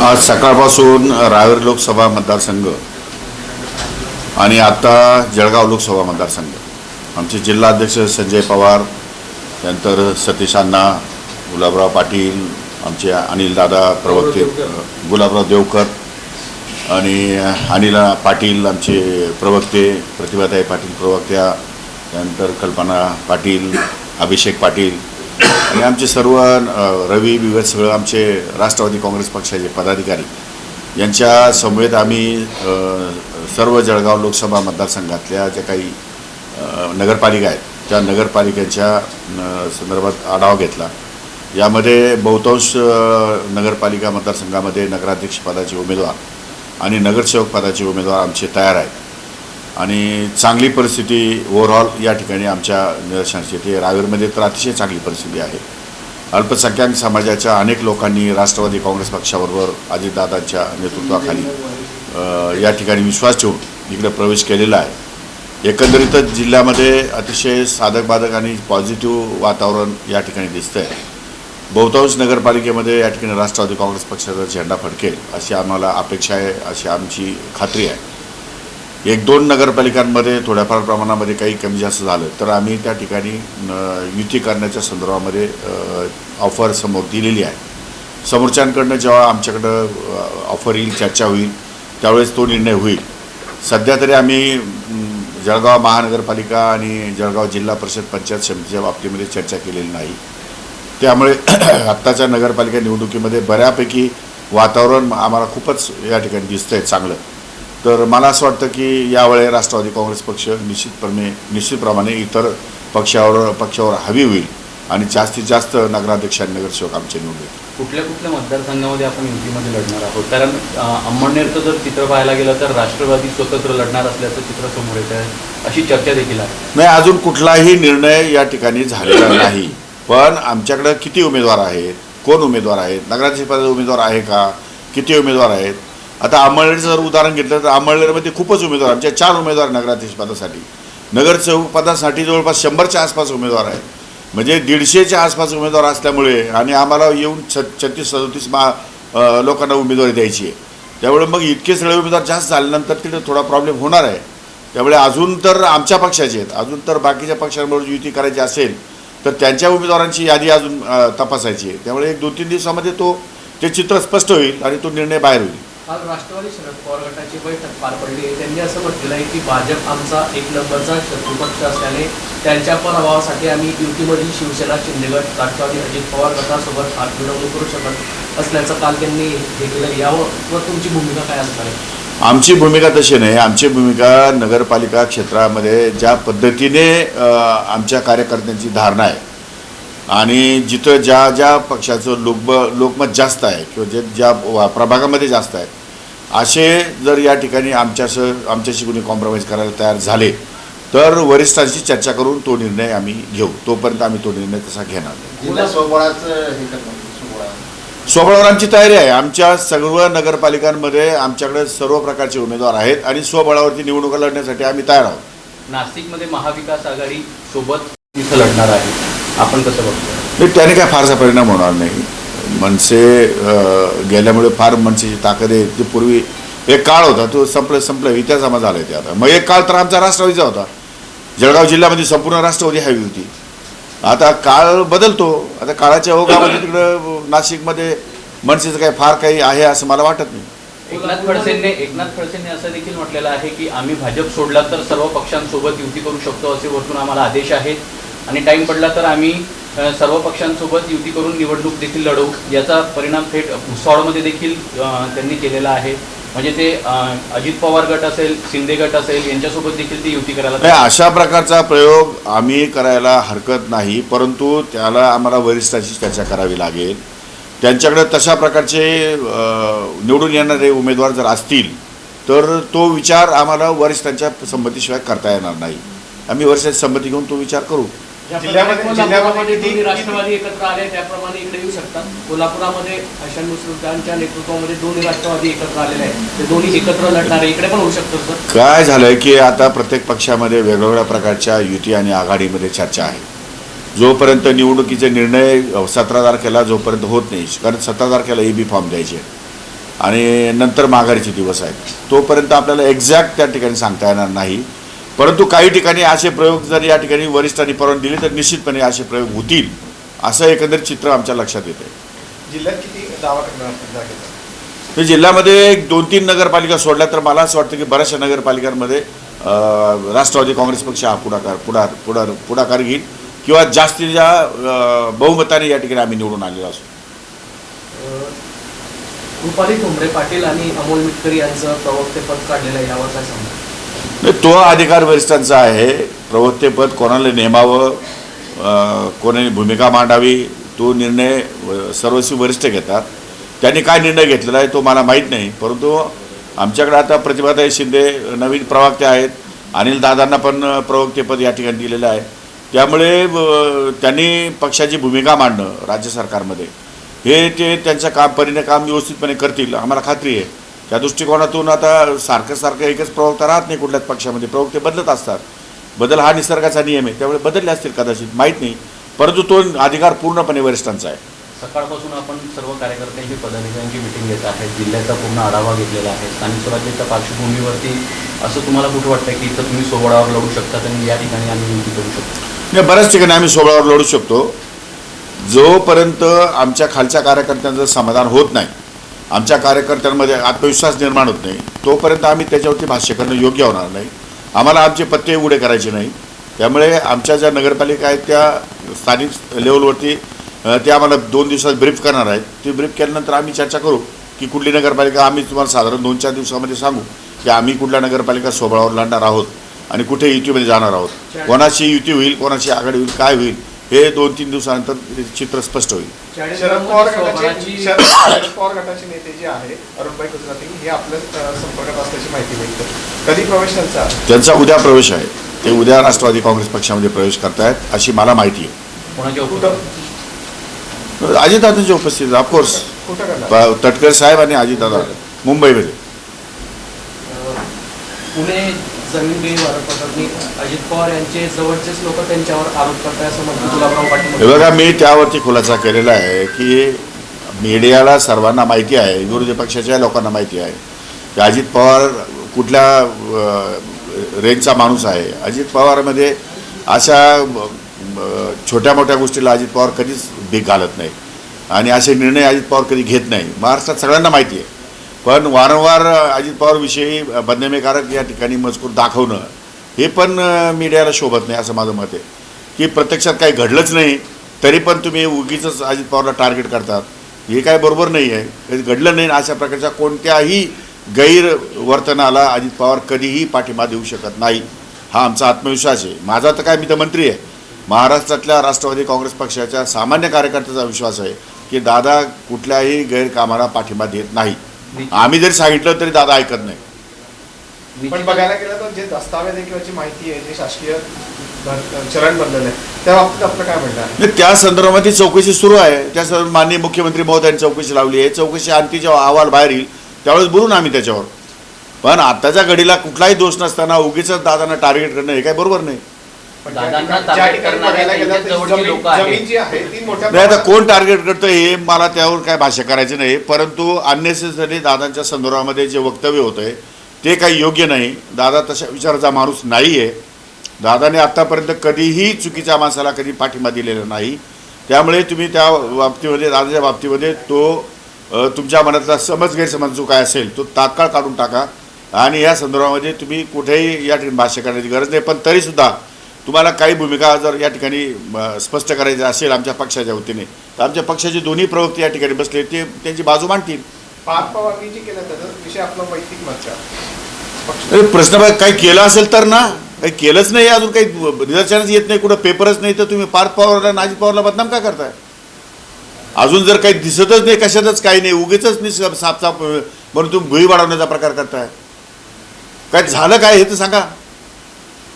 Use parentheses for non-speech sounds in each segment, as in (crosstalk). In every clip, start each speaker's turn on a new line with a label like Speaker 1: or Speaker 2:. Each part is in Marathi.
Speaker 1: आज सकाळपासून रावेर लोकसभा मतदारसंघ आणि आता जळगाव लोकसभा मतदारसंघ. आमचे जिल्हाध्यक्ष संजय पवार त्यानंतर सतीश अण्णा गुलाबराव पाटील आमचे अनिलदादा प्रवक्ते गुलाबराव देवकर आणि अनिल पाटील आमचे प्रवक्ते प्रतिभाताई पाटील प्रवक्त्या त्यानंतर कल्पना पाटील अभिषेक पाटील आणि आमचे सर्व रवी विवेक सगळं आमचे राष्ट्रवादी काँग्रेस पक्षाचे पदाधिकारी. यांच्या समवेत आम्ही सर्व जळगाव लोकसभा मतदारसंघातल्या ज्या काही नगरपालिका आहेत त्या नगरपालिकेच्या संदर्भात आढावा घेतला. यामध्ये बहुतांश नगरपालिका मतदारसंघामध्ये नगराध्यक्षपदाचे उमेदवार आणि नगरसेवक पदाचे उमेदवार आमचे तयार आहेत. आणि चांगली परिस्थिती ओव्हरऑल या ठिकाणी आमच्या निदर्शनास येते. रावेरमध्ये तर अतिशय चांगली परिस्थिती आहे. अल्पसंख्याक समाजाच्या अनेक लोकांनी राष्ट्रवादी काँग्रेस पक्षाबरोबर अजितदादांच्या नेतृत्वाखाली या ठिकाणी विश्वास ठेवून इकडे प्रवेश केलेला आहे. एकंदरीतच जिल्ह्यामध्ये अतिशय साधक बाधक आणि पॉझिटिव्ह वातावरण या ठिकाणी दिसतं आहे बहुतांश नगरपालिकेमध्ये या ठिकाणी राष्ट्रवादी काँग्रेस पक्षाचा झेंडा फडकेल अशी आम्हाला अपेक्षा आहे अशी आमची खात्री आहे. एक दोन नगरपालिकांमध्ये थोड्याफार प्रमाणामध्ये काही कमी जास्त झालं तर आम्ही त्या ठिकाणी युती करण्याच्या संदर्भामध्ये ऑफर समोर दिलेली आहे. समोरच्यांकडनं जेव्हा आमच्याकडं ऑफर येईल चर्चा होईल त्यावेळेस तो निर्णय होईल. सध्या तरी आम्ही जळगाव महानगरपालिका आणि जळगाव जिल्हा परिषद पंचायत समितीच्या बाबतीमध्ये चर्चा केलेली नाही. त्यामुळे (clears throat) आत्ताच्या नगरपालिका निवडणुकीमध्ये बऱ्यापैकी वातावरण आम्हाला खूपच या ठिकाणी दिसतं आहे चांगलं. तर मला असं वाटतं की यावेळी राष्ट्रवादी काँग्रेस पक्ष निश्चितपणे निश्चितप्रमाणे इतर पक्षावर पक्षावर हवी होईल आणि जास्तीत जास्त नगराध्यक्ष आणि नगरसेवक आमचे निवडून येतील.
Speaker 2: कुठल्या कुठल्या मतदारसंघामध्ये आपण युतीमध्ये लढणार आहोत? कारण अंमळनेरचं जर चित्र पाहायला गेलं तर राष्ट्रवादी स्वतंत्र लढणार असल्याचं चित्र समोर येत आहे अशी चर्चा देखील आहे.
Speaker 1: नाही अजून कुठलाही निर्णय या ठिकाणी झालेला नाही. पण आमच्याकडं किती उमेदवार आहेत? कोण उमेदवार आहेत? नगराध्यक्षपदाचे उमेदवार आहे का? किती उमेदवार आहेत? आता अंमळनेरचं जर उदाहरण घेतलं तर अंमळनेरमध्ये खूपच उमेदवार आमच्या चार उमेदवार नगराध्यक्षपदासाठी नगरसेवकपदासाठी जवळपास शंभरच्या आसपास उमेदवार आहेत. म्हणजे दीडशेच्या आसपास उमेदवार असल्यामुळे आणि आम्हाला येऊन छ छत्तीस सदतीस मा लोकांना उमेदवारी द्यायची आहे. त्यामुळे मग इतके सगळे उमेदवार जास्त झाल्यानंतर तिथे थोडा प्रॉब्लेम होणार आहे. त्यामुळे अजून तर आमच्या पक्षाचे आहेत. अजून तर बाकीच्या पक्षांबरोबर युती करायची असेल तर त्यांच्या उमेदवारांची यादी अजून तपासायची आहे. त्यामुळे एक दोन तीन दिवसामध्ये तो ते चित्र स्पष्ट होईल आणि तो निर्णय बाहेर होईल.
Speaker 3: काल राष्ट्रवादी शरद पवार गटाची बैठक पार पडली. आहे त्यांनी असं म्हटलेलं आहे की भाजप आमचा एक नंबरचा शत्रुपक्ष असल्याने त्यांच्या पराभवासाठी आम्ही युतीमधील शिवसेना शिंदेगड राष्ट्रवादी अजित पवार गटासोबत हात मिळवणी करू शकत असल्याचं काल त्यांनी हे केलं. यावर तुमची भूमिका काय असणार आहे?
Speaker 1: आमची भूमिका तशी नाही. आमची भूमिका नगरपालिका क्षेत्रामध्ये ज्या पद्धतीने आमच्या कार्यकर्त्यांची धारणा आहे आणि जिथं ज्या ज्या पक्षाचं लोकब लोकमत जास्त आहे किंवा जे ज्या प्रभागामध्ये जास्त आहे असे जर या ठिकाणी आमच्यासं आमच्याशी कोणी कॉम्प्रोमाइज करायला तयार झाले तर वरिष्ठांशी चर्चा करून तो निर्णय आम्ही घेऊ. तोपर्यंत आम्ही तो निर्णय तसा घेणार नाही.
Speaker 4: जिल्हा स्वबळाचं करणार स्वबळा
Speaker 1: स्वबळावर आमची तयारी आहे. आमच्या सर्व नगरपालिकांमध्ये आमच्याकडे सर्व प्रकारचे उमेदवार आहेत आणि स्वबळावरती निवडणुका लढण्यासाठी आम्ही तयार आहोत.
Speaker 2: नाशिकमध्ये महाविकास आघाडी सोबत लढणार आहे. आपण कसं बघतो
Speaker 1: त्याने काय फारसा परिणाम होणार नाही. मनसे गेल्यामुळे फार मनसेची ताकद आहे. ती पूर्वी एक काळ होता तो संपलं संपलं. इतिहासामा झाला आहे ते आता. मग एक काळ तर आमचा राष्ट्रवादीचा होता. जळगाव जिल्ह्यामध्ये संपूर्ण राष्ट्रवादी हवी होती. आता काळ बदलतो. आता काळाच्या ओघामध्ये तिकडं नाशिकमध्ये मनसेचं काही फार काही आहे असं मला वाटत नाही.
Speaker 2: एकनाथ खडसेंनी एकनाथ खडसेंनी असं देखील म्हटलेलं आहे की आम्ही भाजप सोडला तर सर्व पक्षांसोबत युती करू शकतो असे वरतून आम्हाला आदेश आहेत. आणि टाईम पडला तर आम्ही सर्व पक्षांसोबत युती करून निवडणूक देखील लढवू. याचा परिणाम थेट भुसावळमध्ये देखील त्यांनी केलेला आहे. म्हणजे ते अजित पवार गट असेल शिंदे गट असेल यांच्यासोबत देखील ती युती करायला
Speaker 1: नाही अशा प्रकारचा प्रयोग आम्ही करायला हरकत नाही परंतु त्याला आम्हाला वरिष्ठांशी चर्चा करावी लागेल. त्यांच्याकडे तशा प्रकारचे निवडून येणारे उमेदवार जर असतील तर तो विचार आम्हाला वरिष्ठांच्या संमतीशिवाय करता येणार नाही. आम्ही वरिष्ठांची संमती घेऊन तो विचार करू.
Speaker 4: जिल्ह्यामध्ये-
Speaker 3: प्रकारे
Speaker 4: जिल्ह्यामध्ये
Speaker 3: कोल्हापुरामध्ये
Speaker 4: किती-
Speaker 3: दोन्ही राष्ट्रवादी एकत्र आले त्याप्रमाणे इकडे येऊ शकतात. कोल्हापुरामध्ये हसन मुश्रीफांच्या नेतृत्वामध्ये दोन्ही राष्ट्रवादी एकत्र आलेले आहेत. ते दोन्ही एकत्र लढणारे इकडे पण होऊ सर.
Speaker 1: काय झालंय की आता प्रत्येक पक्षामध्ये वेगवेगळ्या प्रकारच्या युती आणि आघाडीमध्ये चर्चा आहे. जोपर्यंत निवडणुकीचे निर्णय सतरा तारखेला जोपर्यंत होत नाही कारण सतरा तारखेला ए बी फॉर्म द्यायचे आणि नंतर माघारीचे दिवस आहेत. तोपर्यंत आपल्याला एक्झॅक्ट त्या ठिकाणी सांगता येणार नाही. परंतु काही ठिकाणी असे प्रयोग जर या ठिकाणी वरिष्ठांनी परवानगी दिली तर निश्चितपणे असे प्रयोग होतील असं एकंदरीत चित्र आमच्या लक्षात येतं
Speaker 4: जिल्ह्यात किती दावा करणार
Speaker 1: तर जिल्ह्यामध्ये एक दोन तीन नगरपालिका सोडल्या तर मला असं वाटतं की बऱ्याचशा नगरपालिकांमध्ये राष्ट्रवादी काँग्रेस पक्ष हा पुढाकार पुढार पुढार पुढाकार घेईल किंवा जास्तीच्या बहुमताने या ठिकाणी आम्ही निवडून आलेलो असू
Speaker 3: रुपाली ठोंबरे पाटील आणि अमोल मिटकरी यांचं प्रवक्तेपद काढलेलं आहे यावर काय
Speaker 1: नाही, तो अधिकार वरिष्ठांचा आहे. प्रवक्तेपद कोणाला नेमावं कोणाने भूमिका मांडावी तो निर्णय सर्वस्वी वरिष्ठ घेतात. त्यांनी काय निर्णय घेतलेला आहे तो मला माहीत नाही. परंतु आमच्याकडे आता प्रतिभाताई शिंदे नवीन प्रवक्ते आहेत. अनिल दादांना पण प्रवक्तेपद या ठिकाणी दिलेलं आहे. त्यामुळे त्यांनी पक्षाची भूमिका मांडणं राज्य सरकारमध्ये हे ते त्यांचं काम परीने काम व्यवस्थितपणे करतील आम्हाला खात्री आहे. त्या दृष्टिकोनातून आता सारखं सारखं एकच प्रवक्ता राहत नाही कुठल्याच पक्षामध्ये. प्रवक्ते बदलत असतात. बदल हा निसर्गाचा नियम आहे. त्यामुळे बदलले असतील कदाचित माहीत नाही. परंतु तो अधिकार पूर्णपणे वरिष्ठांचा आहे.
Speaker 2: सकाळपासून आपण सर्व कार्यकर्त्यांची पदाधिकाऱ्यांची मिटिंग घेत आहे. जिल्ह्याचा पूर्ण आढावा घेतलेला आहे. स्थानिक स्वराज्याच्या पार्श्वभूमीवरती असं तुम्हाला कुठं वाटतं की इथं तुम्ही सोबळावर लढू शकता आणि या ठिकाणी आम्ही युती करू शकतो?
Speaker 1: नाही बऱ्याच ठिकाणी आम्ही सोहळ्यावर लढू शकतो. जोपर्यंत आमच्या खालच्या कार्यकर्त्यांचं समाधान होत नाही आमच्या कार्यकर्त्यांमध्ये आत्मविश्वास निर्माण होत नाही. तोपर्यंत आम्ही त्याच्यावरती भाष्य करणं योग्य होणार नाही. आम्हाला आमचे पत्ते उघडे करायचे नाही. त्यामुळे आमच्या ज्या नगरपालिका आहेत त्या स्थानिक लेवलवरती ते आम्हाला दोन दिवसात ब्रीफ करणार आहेत. ते ब्रीफ केल्यानंतर आम्ही चर्चा करू की कुठली नगरपालिका आम्ही तुम्हाला साधारण दोन चार दिवसामध्ये सांगू की आम्ही कुठल्या नगरपालिका सोबळावर लढणार आहोत आणि कुठे युतीमध्ये जाणार आहोत. कोणाची युती होईल कोणाची आघाडी होईल काय होईल हे दोन तीन दिवसानंतर चित्र स्पष्ट होईल.
Speaker 4: शरद पवार गटाचे (coughs) शरद पवार गटाचे नेते जे आहे अरुणभाई गुजराती हे आपल्या संपर्कात असल्याची माहिती मिळते. कधी प्रवेश त्यांचा?
Speaker 1: त्यांचा उद्या प्रवेश आहे. ते उद्या राष्ट्रवादी काँग्रेस पक्षामध्ये प्रवेश करतायत अशी मला माहिती
Speaker 2: उपस्थितीत?
Speaker 1: आहे अजितदादांची उपस्थिती ऑफकोर्स तटकर साहेब आणि अजितदादा मुंबईमध्ये.
Speaker 3: पुणे जमीन व्यवहार प्रकरणी अजित पवार यांचे जवळचेच लोक त्यांच्यावर आरोप करताय असं म्हणतात गुलाबराव पाटील
Speaker 1: बघा मी त्यावरती खुलासा केलेला आहे की मीडियाला सर्वांना माहिती आहे विरोधी पक्षाच्या लोकांना माहिती आहे की अजित पवार कुठल्या रेंजचा माणूस आहे. अजित पवारमध्ये अशा छोट्या मोठ्या गोष्टीला अजित पवार कधीच भीक घालत नाही. आणि असे निर्णय अजित पवार कधी घेत नाही. महाराष्ट्रात सगळ्यांना माहिती आहे. पण वारंवार अजित पवारविषयी बदनामीकारक या ठिकाणी मजकूर दाखवणं हे पण मीडियाला शोभत नाही असं माझं मत आहे. की प्रत्यक्षात काही घडलंच नाही तरी पण तुम्ही उगीच अजित पवारला टार्गेट करतात. हे काय बरोबर नाही आहे. कधी घडलं नाही अशा प्रकारच्या कोणत्याही गैरवर्तनाला अजित पवार कधीही पाठिंबा देऊ शकत नाही. हा आमचा आत्मविश्वास आहे. माझा तर काय मी तर मंत्री आहे. महाराष्ट्रातल्या राष्ट्रवादी काँग्रेस पक्षाच्या सामान्य कार्यकर्त्याचा विश्वास आहे की दादा कुठल्याही गैरकामाला पाठिंबा देत नाही. आम्ही जरी सांगितलं तरी दादा ऐकत नाही.
Speaker 4: पण बघायला गेलं तर जे दस्तावेज आहे किंवा जी माहिती आहे जे शासकीय चरण बनलेलं आहे त्या बाबतीत आपलं काय म्हणणं आहे?
Speaker 1: नाही, त्या संदर्भात ती चौकशी सुरू आहे. त्या संदर्भात माननीय मुख्यमंत्री महोदयांनी चौकशी लावली आहे. चौकशी आणखी जेव्हा अहवाल बाहेर येईल त्यावेळेस बोलू ना आम्ही त्याच्यावर. पण आत्ताच्या घडीला कुठलाही दोष नसताना उगीच दादांना टार्गेट करणं हे काय बरोबर नाही.
Speaker 2: दादांना करणारे त्यांच्या जवळचे लोकं आहेत.
Speaker 1: नाही आता कोण टार्गेट करतं हे मला त्यावर काय भाष्य करायचं नाही. परंतु अननेसेसरी दादांच्या संदर्भामध्ये जे वक्तव्य होतं आहे ते काही योग्य नाही. दादा तशा विचाराचा माणूस नाही आहे दादाने आत्तापर्यंत कधीही चुकीच्या माणसाला कधी पाठिंबा दिलेला नाही. त्यामुळे तुम्ही त्या बाबतीमध्ये दादाच्या बाबतीमध्ये तो अ, तुमच्या मनातला समज गैरसमज जो काय असेल तो तात्काळ काढून टाका. आणि या संदर्भामध्ये तुम्ही कुठेही या ठिकाणी भाष्य करण्याची गरज नाही. पण तरीसुद्धा तुम्हाला काही भूमिका जर या ठिकाणी स्पष्ट करायची असेल आमच्या पक्षाच्या वतीने तर आमच्या पक्षाचे दोन्ही प्रवक्ते या ठिकाणी बसले ते त्यांची बाजू मांडतील. प्रश्न काही केलं असेल तर ना काही केलंच नाही अजून काही निदर्शनच येत नाही कुठं पेपरच नाही तर तुम्ही पार्थ पवारला अजित पवारला बदनाम का करताय? अजून जर काही दिसतच नाही कशातच काही नाही उगीच नाही साप साप म्हणून तुम्ही भुई वाढवण्याचा प्रकार करताय. काय झालं काय हे तर सांगा.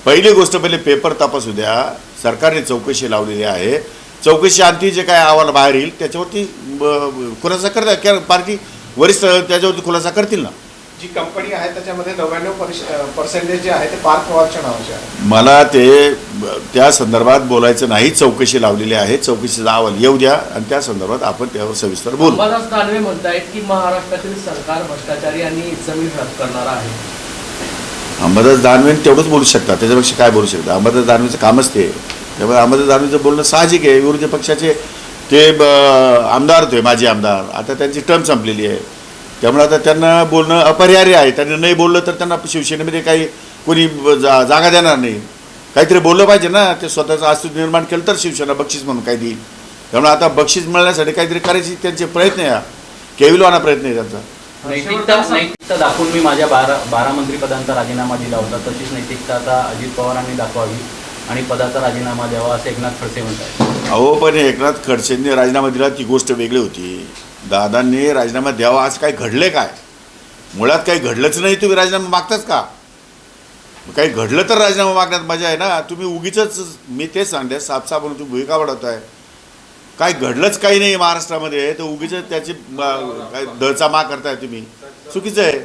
Speaker 1: पहिली गोष्ट पहिले पेपर तपासू द्या. सरकारने चौकशी लावलेली आहे. चौकशी अंती जे काय अहवाल बाहेर येईल त्याच्यावरती खुलासा करता पार्टी वरिष्ठ त्याच्यावरती खुलासा करतील ना.
Speaker 4: जी कंपनी आहे त्याच्यामध्ये नव्याण्णव पर्सेंटेज जे आहे ते पार्थ पवारच्या नावाचे आहे.
Speaker 1: मला ते त्या संदर्भात बोलायचं नाही. चौकशी लावलेली आहे. चौकशीचा अहवाल येऊ द्या आणि त्या संदर्भात आपण त्यावर सविस्तर बोलू.
Speaker 3: म्हणतायत की महाराष्ट्रातील सरकार भ्रष्टाचारी आणि जमीन रद्द करणार आहे.
Speaker 1: अंबादास दानवेन तेवढंच बोलू शकतात त्याच्यापेक्षा काय बोलू शकतात अंबादास दानवेचं कामच ते. आहे. त्यामुळे अंबादास दानवेचं बोलणं साहजिक आहे. विरोधी पक्षाचे ते ब- आमदार होते माजी आमदार. आता त्यांची टर्म संपलेली आहे. त्यामुळे आता त्यांना बोलणं अपरिहार्य आहे. त्यांनी नाही बोललं तर त्यांना शिवसेनेमध्ये काही कोणी जा जागा देणार नाही. काहीतरी बोललं पाहिजे ना. ते स्वतःचं अस्तित्व निर्माण केलं तर शिवसेना बक्षीस म्हणून काही देईल. त्यामुळे आता बक्षीस मिळण्यासाठी काहीतरी करायची त्यांचे प्रयत्न आहे. केविलवाना प्रयत्न आहे त्यांचा.
Speaker 2: नैतिकता नैतिकता दाखवून मी माझ्या बारा बारा मंत्रिपदांचा राजीनामा दिला होता. तशीच नैतिकता आता अजित पवारांनी दाखवावी आणि पदाचा राजीनामा द्यावा असं एकनाथ खडसे म्हणतात.
Speaker 1: अहो पण एकनाथ खडसेंनी राजीनामा दिला ती गोष्ट वेगळी होती. दादांनी राजीनामा द्यावा आज काय घडले काय? मुळात काही घडलंच नाही तुम्ही राजीनामा मागताच का? काही घडलं तर राजीनामा मागण्यात मजा आहे ना? तुम्ही उगीच मी तेच सांगते सापसाप म्हणून तुम्ही भूमिका वाढवताय. काय घडलंच काही नाही महाराष्ट्रामध्ये. तर उगीच त्याची काय दळचा मा करताय तुम्ही. चुकीचं आहे.